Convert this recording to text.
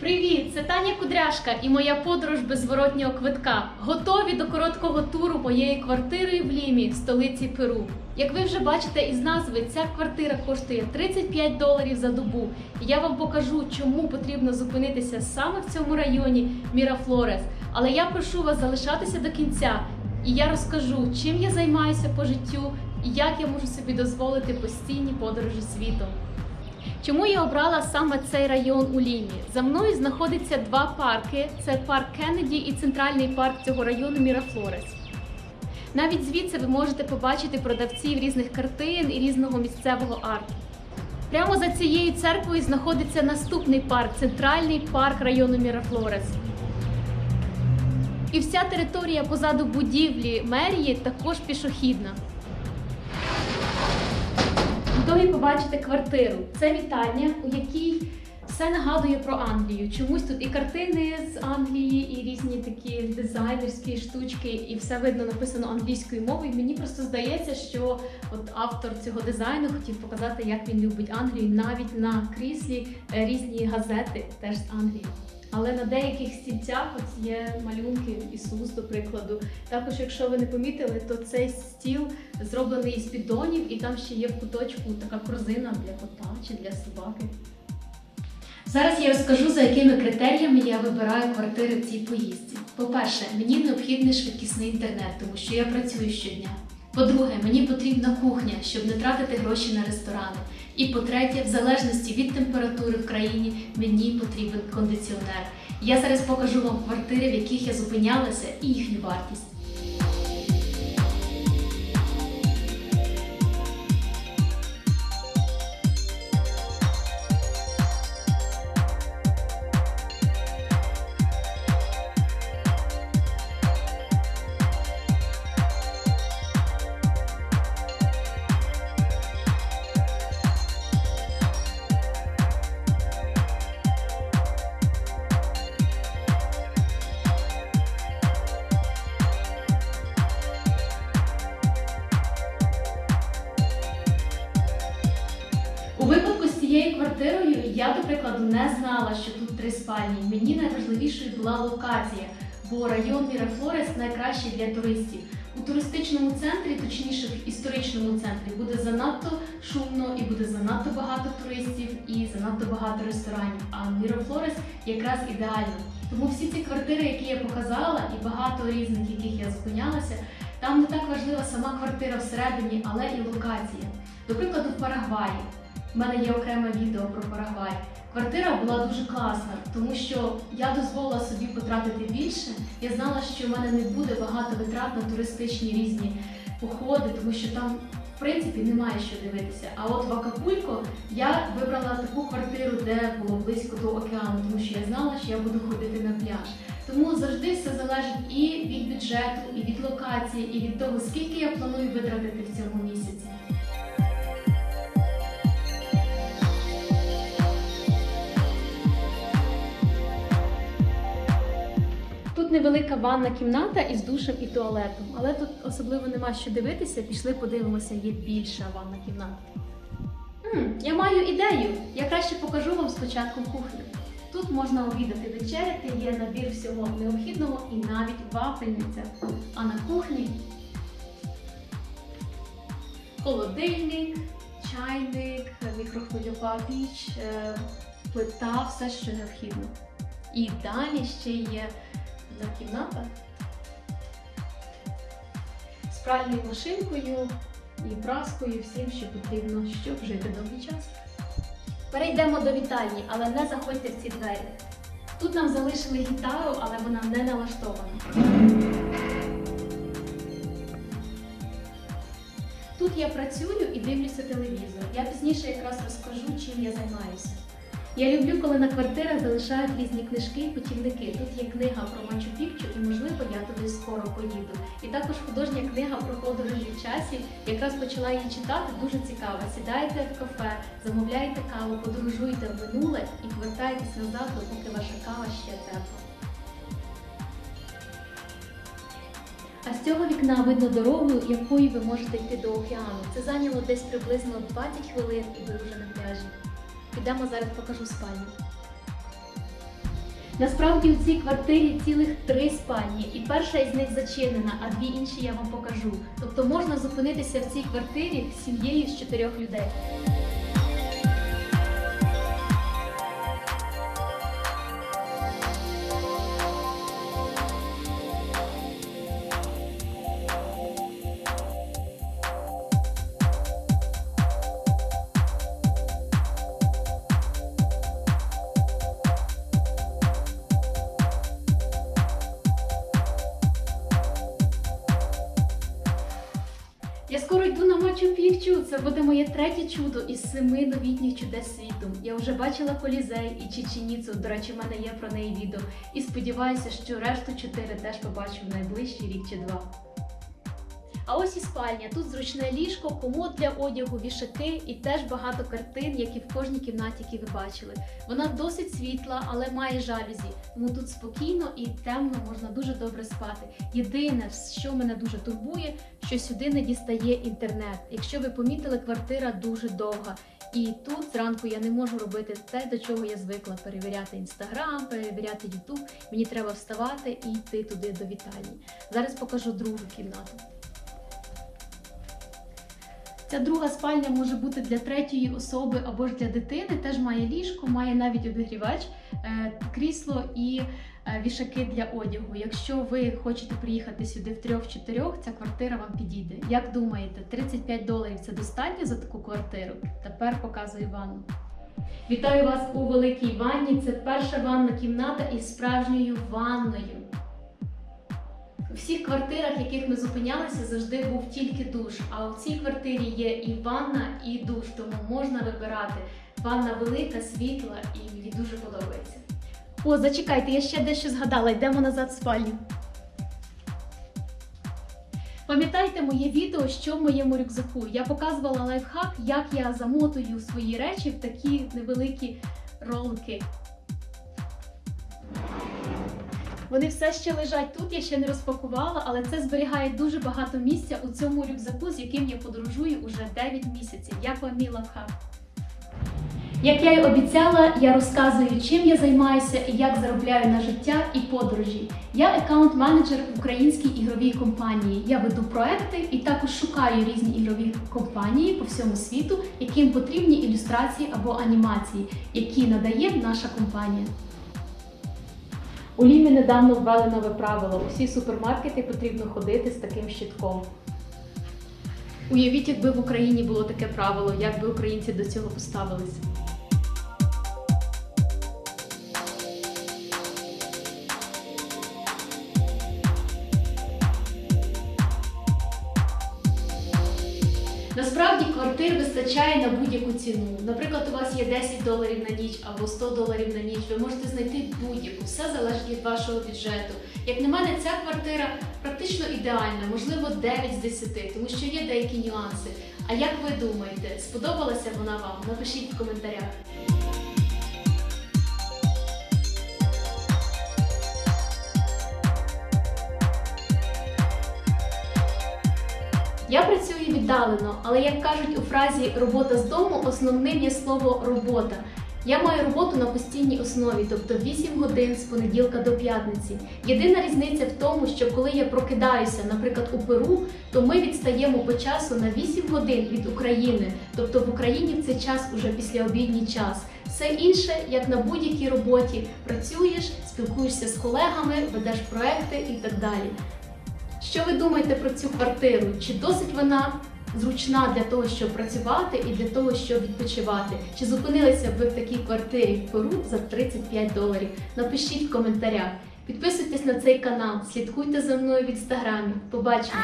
Привіт! Це Таня Кудряшка і моя подорож без зворотнього квитка. Готові до короткого туру моєї квартири в Лімі, столиці Перу. Як ви вже бачите із назви, ця квартира коштує 35 доларів за добу. І я вам покажу, чому потрібно зупинитися саме в цьому районі Мірафлорес. Але я прошу вас залишатися до кінця, і я розкажу, чим я займаюся по життю і як я можу собі дозволити постійні подорожі світом. Чому я обрала саме цей район у Лімі? За мною знаходиться два парки: це парк Кеннеді і центральний парк цього району Мірафлорес. Навіть звідси ви можете побачити продавців різних картин і різного місцевого арту. Прямо за цією церквою знаходиться наступний парк центральний парк району Мірафлорес. І вся територія позаду будівлі мерії також пішохідна. Готові побачити квартиру. Це вітальня, у якій все нагадує про Англію. Чомусь тут і картини з Англії, і різні такі дизайнерські штучки, і все видно написано англійською мовою. Мені просто здається, що от автор цього дизайну хотів показати, як він любить Англію. Навіть на кріслі е, різні газети теж з Англії. Але на деяких стільцях от є малюнки Ісус, до прикладу. Також, якщо ви не помітили, то цей стіл зроблений із піддонів, і там ще є в куточку така корзина для кота чи для собаки. Зараз я розкажу, за якими критеріями я вибираю квартири в цій поїздці. По-перше, мені необхідний швидкісний інтернет, тому що я працюю щодня. По-друге, мені потрібна кухня, щоб не тратити гроші на ресторани. І по-третє, в залежності від температури в країні, мені потрібен кондиціонер. Я зараз покажу вам квартири, в яких я зупинялася, і їхню вартість. Я, до прикладу, не знала, що тут три спальні. Мені найважливішою була локація, бо район Мірафлорес найкращий для туристів. У туристичному центрі, точніше в історичному центрі, буде занадто шумно і буде занадто багато туристів і занадто багато ресторанів. А Мірафлорес якраз ідеально. Тому всі ці квартири, які я показала, і багато різних, яких я зупинялася, там не так важлива сама квартира всередині, але і локація. До прикладу, в Парагваї. У мене є окреме відео про Парагвай. Квартира була дуже класна, тому що я дозволила собі потратити більше. Я знала, що в мене не буде багато витрат на туристичні різні походи, тому що там, в принципі, немає що дивитися. А от в Акапулько я вибрала таку квартиру, де було близько до океану, тому що я знала, що я буду ходити на пляж. Тому завжди все залежить і від бюджету, і від локації, і від того, скільки я планую витратити в цьому місяці. Невелика ванна кімната із душем і туалетом, але тут особливо нема що дивитися. Пішли, подивимося, є більша ванна кімната. м я маю ідею. Я краще покажу вам спочатку кухню. Тут можна обідати вечеряти, є набір всього необхідного і навіть вафельниця. А на кухні холодильник, чайник, мікрохвильова піч, е, плита, все, що необхідно. І далі ще є одна кімната з пральною машинкою і праскою, всім, що потрібно, щоб жити довгий час. Перейдемо до вітальні, але не заходьте в ці двері. Тут нам залишили гітару, але вона не налаштована. Тут я працюю і дивлюся телевізор. Я пізніше якраз розкажу, чим я займаюся. Я люблю, коли на квартирах залишають різні книжки і путівники. Тут є книга про Мачу Пікчу, і можливо я туди скоро поїду. І також художня книга про подорожі в часі. Якраз почала її читати, дуже цікава. Сідайте в кафе, замовляйте каву, подорожуйте в минуле і повертайтесь назад, допоки ваша кава ще тепла. А з цього вікна видно дорогу, якою ви можете йти до океану. Це зайняло десь приблизно 20 хвилин, і ви вже на пляжі. Підемо зараз покажу спальню. Насправді у цій квартирі цілих три спальні, і перша із них зачинена, а дві інші я вам покажу. Тобто можна зупинитися в цій квартирі з сім'єю з чотирьох людей. Це буде моє третє чудо із семи новітніх чудес світу. Я вже бачила Колізей і Чеченіцу. До речі, в мене є про неї відео. І сподіваюся, що решту чотири теж побачу в найближчий рік чи два. А ось і спальня. Тут зручне ліжко, комод для одягу, вішаки і теж багато картин, які в кожній кімнаті, які ви бачили. Вона досить світла, але має жалюзі, тому тут спокійно і темно можна дуже добре спати. Єдине, що мене дуже турбує, що сюди не дістає інтернет. Якщо ви помітили, квартира дуже довга. І тут зранку я не можу робити те, до чого я звикла перевіряти інстаграм, перевіряти Ютуб. Мені треба вставати і йти туди до вітальні. Зараз покажу другу кімнату. Ця друга спальня може бути для третьої особи або ж для дитини. Теж має ліжко, має навіть обігрівач, е, крісло і е, вішаки для одягу. Якщо ви хочете приїхати сюди в трьох-чотирьох, ця квартира вам підійде. Як думаєте, 35 доларів це достатньо за таку квартиру? Тепер показую ванну. Вітаю вас у великій ванні. Це перша ванна кімната із справжньою ванною. У всіх квартирах, в яких ми зупинялися, завжди був тільки душ. А у цій квартирі є і ванна, і душ, тому можна вибирати. Ванна велика, світла і мені дуже подобається. О, зачекайте, я ще дещо згадала. Йдемо назад в спальню. Пам'ятаєте моє відео, що в моєму рюкзаку? Я показувала лайфхак, як я замотую свої речі в такі невеликі ролики. Вони все ще лежать тут, я ще не розпакувала, але це зберігає дуже багато місця у цьому рюкзаку, з яким я подорожую уже 9 місяців. Як вам мій лайфхак? Як я й обіцяла, я розказую, чим я займаюся і як заробляю на життя і подорожі. Я аккаунт-менеджер в українській ігровій компанії. Я веду проекти і також шукаю різні ігрові компанії по всьому світу, яким потрібні ілюстрації або анімації, які надає наша компанія. У Лімі недавно ввели нове правило. Усі супермаркети потрібно ходити з таким щитком. Уявіть, якби в Україні було таке правило, як би українці до цього поставились. Вистачає на будь-яку ціну. Наприклад, у вас є 10 доларів на ніч або 100 доларів на ніч. Ви можете знайти будь-яку, все залежить від вашого бюджету. Як на мене, ця квартира практично ідеальна, можливо, 9 з 10, тому що є деякі нюанси. А як ви думаєте, сподобалася вона вам? Напишіть в коментарях. Я працюю віддалено, але як кажуть у фразі робота з дому, основним є слово робота. Я маю роботу на постійній основі, тобто 8 годин з понеділка до п'ятниці. Єдина різниця в тому, що коли я прокидаюся, наприклад, у Перу, то ми відстаємо по часу на 8 годин від України. Тобто в Україні в цей час уже післяобідній час. Все інше, як на будь-якій роботі, працюєш, спілкуєшся з колегами, ведеш проекти і так далі. Що ви думаєте про цю квартиру? Чи досить вона зручна для того, щоб працювати і для того, щоб відпочивати? Чи зупинилися ви в такій квартирі в Перу за 35 доларів? Напишіть в коментарях. Підписуйтесь на цей канал, слідкуйте за мною в інстаграмі. Побачимо!